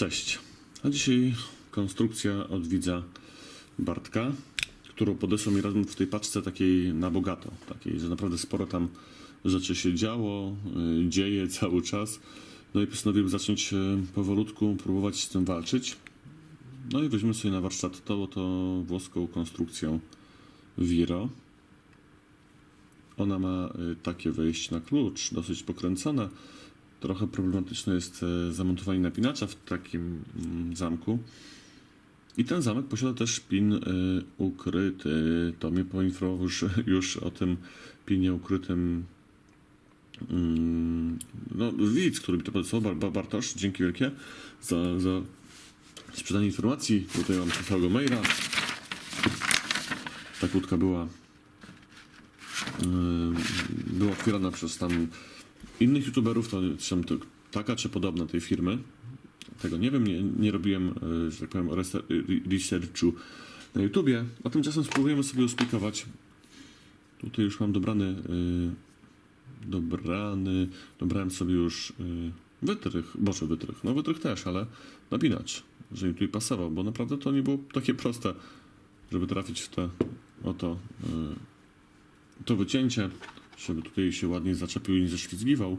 Cześć. A dzisiaj konstrukcja od widza Bartka, którą podesłał mi razem w tej paczce takiej na bogato. Takiej, że naprawdę sporo tam rzeczy się działo, y, dzieje cały czas. No i postanowiłem zacząć y, powolutku próbować z tym walczyć. No i weźmy sobie na warsztat tą oto włoską konstrukcją Viro. Ona ma y, takie wejście na klucz, dosyć pokręcone. Trochę problematyczne jest e, zamontowanie napinacza w takim mm, zamku. I ten zamek posiada też pin y, ukryty. To mnie poinformował już, już o tym pinie ukrytym mm, no, widz, który mi to podesłał, Bar- Bar- Bartosz. Dzięki wielkie za, za sprzedanie informacji. Tutaj mam całego maila. Ta kłódka była y, była otwierana przez tam innych youtuberów, to są to taka czy podobna tej firmy. Tego nie wiem, nie, nie robiłem, y, że tak powiem, y, researchu na YouTubie, a tymczasem spróbujemy sobie usplikować. Tutaj już mam dobrany, y, dobrany, dobrałem sobie już y, wytrych, boże wytrych, no wytrych też, ale napinacz, że mi tutaj pasował, bo naprawdę to nie było takie proste, żeby trafić w te oto y, to wycięcie, żeby tutaj się ładnie zaczepił i nie ześlizgiwał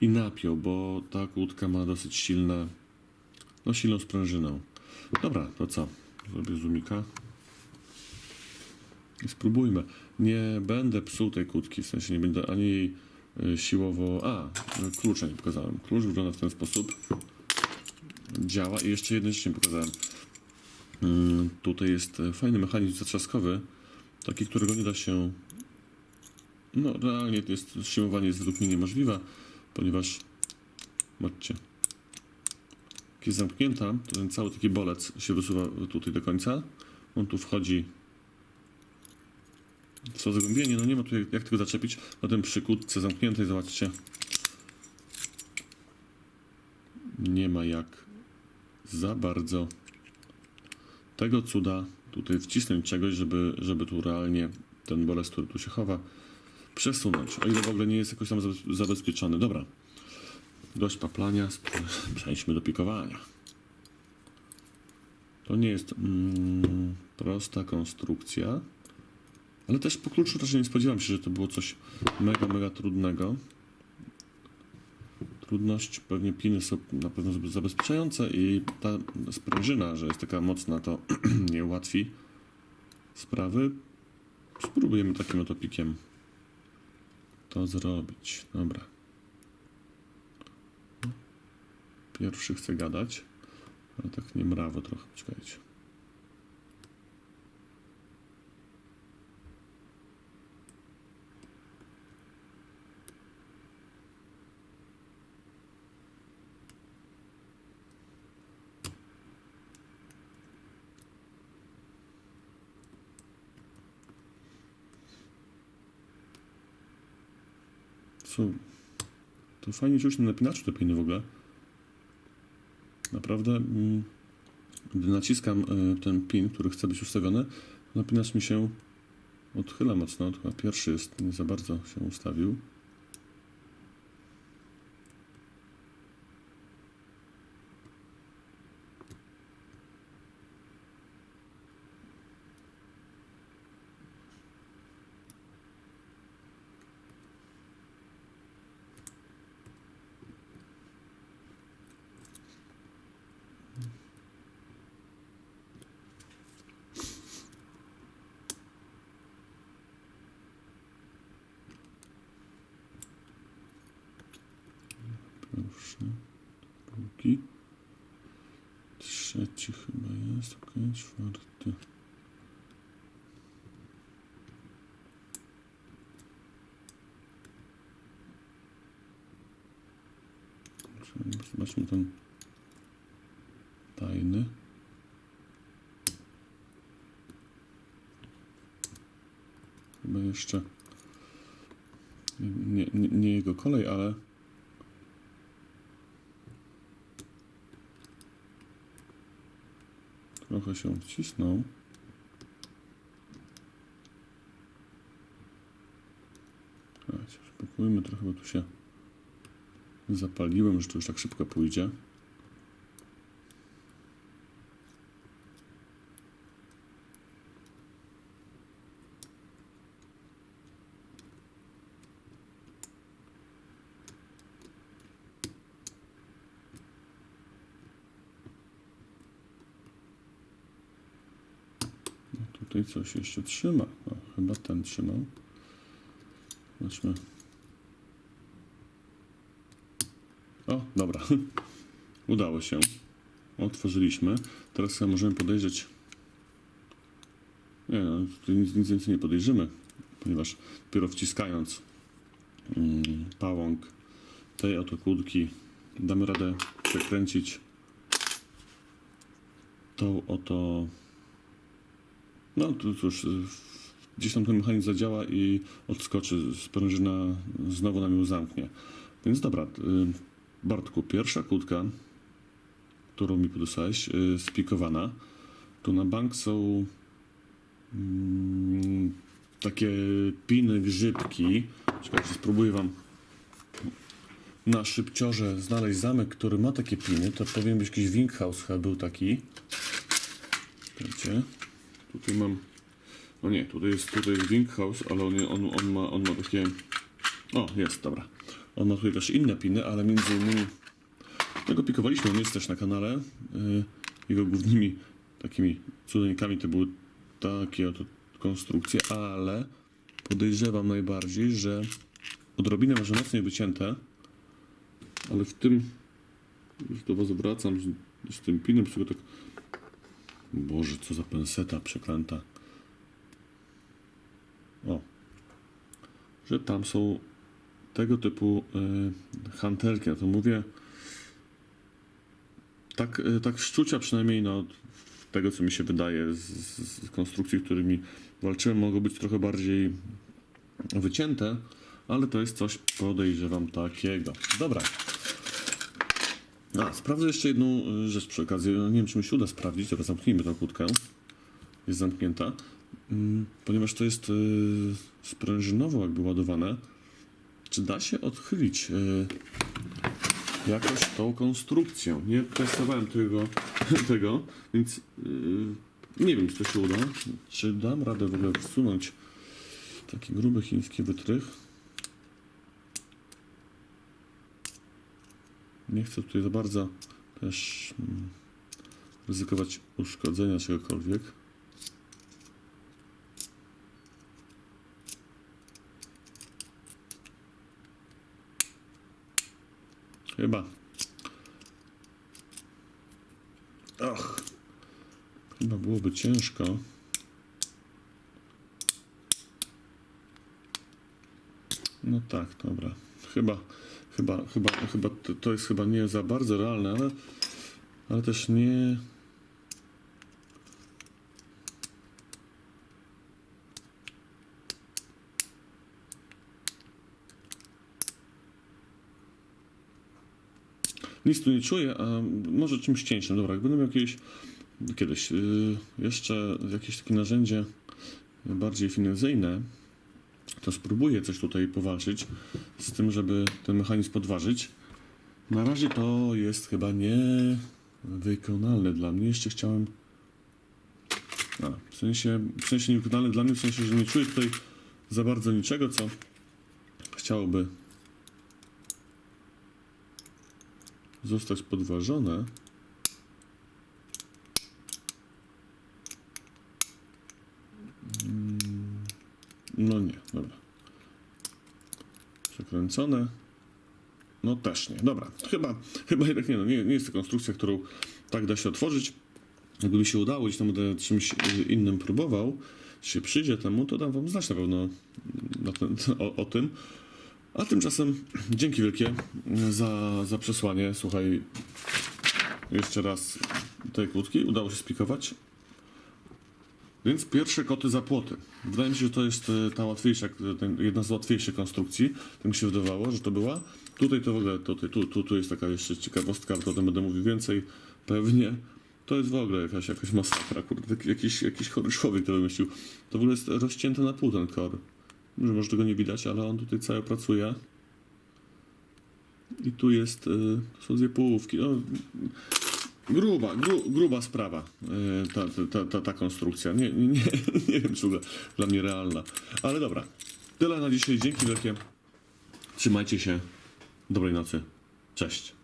i napiął, bo ta kłódka ma dosyć silne, no silną sprężynę. Dobra, to co? Zrobię zoomika. I spróbujmy. Nie będę psuł tej kłódki, w sensie nie będę ani y, siłowo... A, klucza nie pokazałem. Klucz wygląda w ten sposób. Działa i jeszcze jedną rzecz nie pokazałem. Mm, Tutaj jest y, fajny mechanizm zatrzaskowy, taki, którego nie da się no, realnie to jest siłowanie jest według mnie niemożliwe, ponieważ jak jest zamknięta, to ten cały taki bolec się wysuwa tutaj do końca. On tu wchodzi. W to zagłębienie, no nie ma tu jak, jak tego zaczepić. Na tym przy kłódce zamkniętej, zobaczcie, nie ma jak. Za bardzo. Tego cuda tutaj wcisnąć czegoś, żeby, żeby tu realnie ten bolec, który tu się chowa, przesunąć, o ile w ogóle nie jest jakoś tam zabe- zabezpieczony. Dobra, dość paplania, przejdźmy do pikowania. To nie jest mm, prosta konstrukcja, ale też po kluczu też nie spodziewałem się, że to było coś mega, mega trudnego. Trudność, pewnie piny są na pewno zabezpieczające i ta sprężyna, że jest taka mocna, to nie ułatwi sprawy. Spróbujemy takim oto pikiem to zrobić. Dobra. Pierwszy chce gadać, ale tak nie mrawo trochę. Czekajcie. Co? To fajnie czuć na napinaczu te piny w ogóle. Naprawdę, mm, gdy naciskam e, ten pin, który chce być ustawiony, napinacz mi się odchyla mocno. Chyba pierwszy jest, nie za bardzo się ustawił. Pierwszy, drugi, trzeci chyba jest, ok, czwarty. Zobaczmy ten tajny. Chyba jeszcze nie, nie, nie jego kolej, ale Trochę się wcisnął. Słuchajcie, spokójmy trochę, bo tu się zapaliłem, że to już tak szybko pójdzie. Tutaj coś jeszcze trzyma. O, chyba ten trzymał. Zobaczmy. O, dobra. Udało się. Otworzyliśmy. Teraz możemy podejrzeć. Nie, no, tutaj nic, nic więcej nie podejrzymy, ponieważ dopiero wciskając mm, pałąk tej oto kulki damy radę przekręcić tą oto no to cóż y, gdzieś tam ten mechanizm zadziała i odskoczy sprężyna znowu nam ją zamknie więc dobra y, Bartku pierwsza kłódka którą mi podesłałeś y, spikowana tu na bank są mm, takie piny grzybki czekajcie spróbuję wam na szybciorze znaleźć zamek, który ma takie piny, to być jakiś Winkhaus chyba był taki. Wiecie? Tutaj mam. No nie, tutaj jest tutaj jest Winkhaus, ale on, on, on, ma, on ma takie. O, jest, dobra. On ma tutaj też inne piny, ale między innymi tego pikowaliśmy, on jest też na kanale. Yy, Jego głównymi takimi cudeńkami to były takie oto konstrukcje, ale podejrzewam najbardziej, że odrobinę może mocniej wycięte, ale w tym już do was wracam z, z tym pinem, tego tak Boże, co za penseta przeklęta. O. Że tam są tego typu y, hantelki, ja to mówię tak, y, tak szczucia przynajmniej no, tego, co mi się wydaje z, z konstrukcji, którymi walczyłem, mogą być trochę bardziej wycięte, ale to jest coś, podejrzewam, takiego. Dobra. A, sprawdzę jeszcze jedną y, rzecz przy okazji. No, Nie wiem, czy mi się uda sprawdzić. Teraz zamknijmy tą kłódkę. Jest zamknięta. Mm, Ponieważ to jest y, sprężynowo jakby ładowane. Czy da się odchylić y, jakoś tą konstrukcję? Nie testowałem tego, tego więc nie wiem, czy to się uda. Czy dam radę w ogóle wsunąć taki gruby chiński wytrych? Nie chcę tutaj za bardzo też mm, ryzykować uszkodzenia czegokolwiek. Chyba. Och. Chyba byłoby ciężko. No tak, dobra. Chyba, chyba, chyba, chyba to, jest chyba nie za bardzo realne, ale, ale też nie. Nic tu nie czuję, a może czymś cieńszym. Dobra, jak będę miał jakieś kiedyś yy, jeszcze jakieś takie narzędzie bardziej finezyjne, to spróbuję coś tutaj powalczyć z tym, żeby ten mechanizm podważyć. Na razie to jest chyba niewykonalne dla mnie. Jeszcze chciałem. A, w sensie, w sensie niewykonalne dla mnie, w sensie, że nie czuję tutaj za bardzo niczego, co chciałoby zostać podważone. No nie, dobra. Przekręcone. No też nie. Dobra, chyba, chyba jednak nie, no, nie, nie jest to konstrukcja, którą tak da się otworzyć. Mi się udało, gdzieś tam będę czymś y, innym próbował, się przyjdzie temu, to dam wam znać na pewno na ten, o, o tym. A tymczasem dzięki wielkie za, za przesłanie. Słuchaj, jeszcze raz tej kłódki udało się spikować. Więc pierwsze koty za płoty. Wydaje mi się, że to jest e, ta łatwiejsza, ten, jedna z łatwiejszych konstrukcji. Tak mi się wydawało, że to była. Tutaj to w ogóle, to, tu, tu, tu jest taka jeszcze ciekawostka, o tym będę mówił więcej pewnie. To jest w ogóle jakaś, jakaś masakra, kurde, jakiś, jakiś chory człowiek to wymyślił. To w ogóle jest rozcięte na pół ten kor. Że może tego nie widać, ale on tutaj cały pracuje. I tu jest, y, to są dwie połówki. No, gruba, gru, gruba sprawa y, ta, ta, ta, ta konstrukcja. Nie, nie, nie, wiem, czy ogóle dla mnie realna. Ale dobra, tyle na dzisiaj. Dzięki wielkie. Trzymajcie się. Dobrej nocy. Cześć.